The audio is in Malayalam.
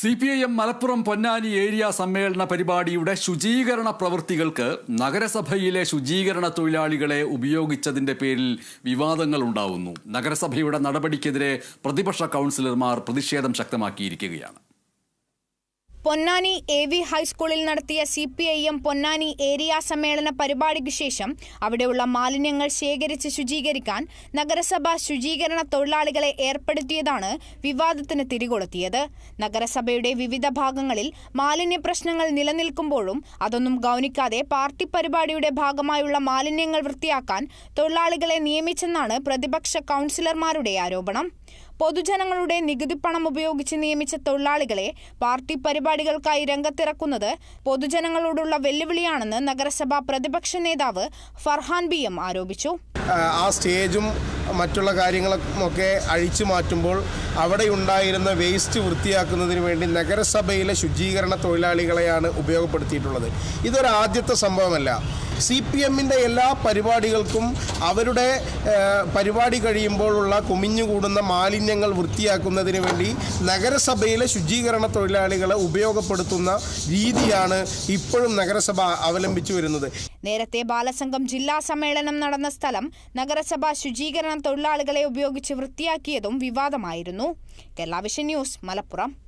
C P I M Malappuram Ponnani area സമ്മേളന പരിപാടിയുടെ ശുചീകരണ പ്രവൃത്തികൾക്ക് നഗരസഭയിലെ ശുചീകരണ തൊഴിലാളികളെ ഉപയോഗിച്ചതിന്റെ പേരിൽ വിവാദങ്ങൾ ഉണ്ടാവുന്നു. നഗരസഭയുടെ നടപടിക്കെതിരെ പ്രതിപക്ഷ കൗൺസിലർമാർ പ്രതിഷേധം ശക്തമാക്കിയിരിക്കുകയാണ്. പൊന്നാനി എ വി ഹൈസ്കൂളിൽ നടത്തിയ C P I M Ponnani area സമ്മേളന പരിപാടിക്ക് ശേഷം അവിടെയുള്ള മാലിന്യങ്ങൾ ശേഖരിച്ച് ശുചീകരിക്കാൻ നഗരസഭ ശുചീകരണ തൊഴിലാളികളെ ഏർപ്പെടുത്തിയതാണ് വിവാദത്തിന് തിരികൊളുത്തിയത്. നഗരസഭയുടെ വിവിധ ഭാഗങ്ങളിൽ മാലിന്യ പ്രശ്നങ്ങൾ നിലനിൽക്കുമ്പോഴും അതൊന്നും ഗൗനിക്കാതെ പാർട്ടി പരിപാടിയുടെ ഭാഗമായുള്ള മാലിന്യങ്ങൾ വൃത്തിയാക്കാൻ തൊഴിലാളികളെ നിയമിച്ചെന്നാണ് പ്രതിപക്ഷ കൗൺസിലർമാരുടെ ആരോപണം. പൊതുജനങ്ങളുടെ നികുതി പണം ഉപയോഗിച്ച് നിയമിച്ച തൊഴിലാളികളെ പാർട്ടി പരിപാടികൾക്കായി രംഗത്തിറക്കുന്നത് പൊതുജനങ്ങളോടുള്ള വെല്ലുവിളിയാണെന്ന് നഗരസഭാ പ്രതിപക്ഷ നേതാവ് ഫർഹാൻ ബി എം ആരോപിച്ചു. ആ സ്റ്റേജും മറ്റുള്ള കാര്യങ്ങളൊക്കെ അഴിച്ചു മാറ്റുമ്പോൾ അവിടെ ഉണ്ടായിരുന്ന വേസ്റ്റ് വൃത്തിയാക്കുന്നതിന് വേണ്ടി നഗരസഭയിലെ ശുചീകരണ തൊഴിലാളികളെയാണ് ഉപയോഗപ്പെടുത്തിയിട്ടുള്ളത്. ഇതൊരാദ്യത്തെ സംഭവമല്ല. സി പി എമ്മിന്റെ എല്ലാ പരിപാടികൾക്കും അവരുടെ പരിപാടി കഴിയുമ്പോഴുള്ള കുമിഞ്ഞുകൂടുന്ന മാലിന്യങ്ങൾ വൃത്തിയാക്കുന്നതിന് വേണ്ടി നഗരസഭയിലെ ശുചീകരണ തൊഴിലാളികളെ ഉപയോഗപ്പെടുത്തുന്ന രീതിയാണ് ഇപ്പോഴും നഗരസഭ അവലംബിച്ചു വരുന്നത്. നേരത്തെ ബാലസംഘം ജില്ലാ സമ്മേളനം നടന്ന സ്ഥലം നഗരസഭ ശുചീകരണ തൊഴിലാളികളെ ഉപയോഗിച്ച് വൃത്തിയാക്കിയതും വിവാദമായിരുന്നു. Kerala vision news Malappuram.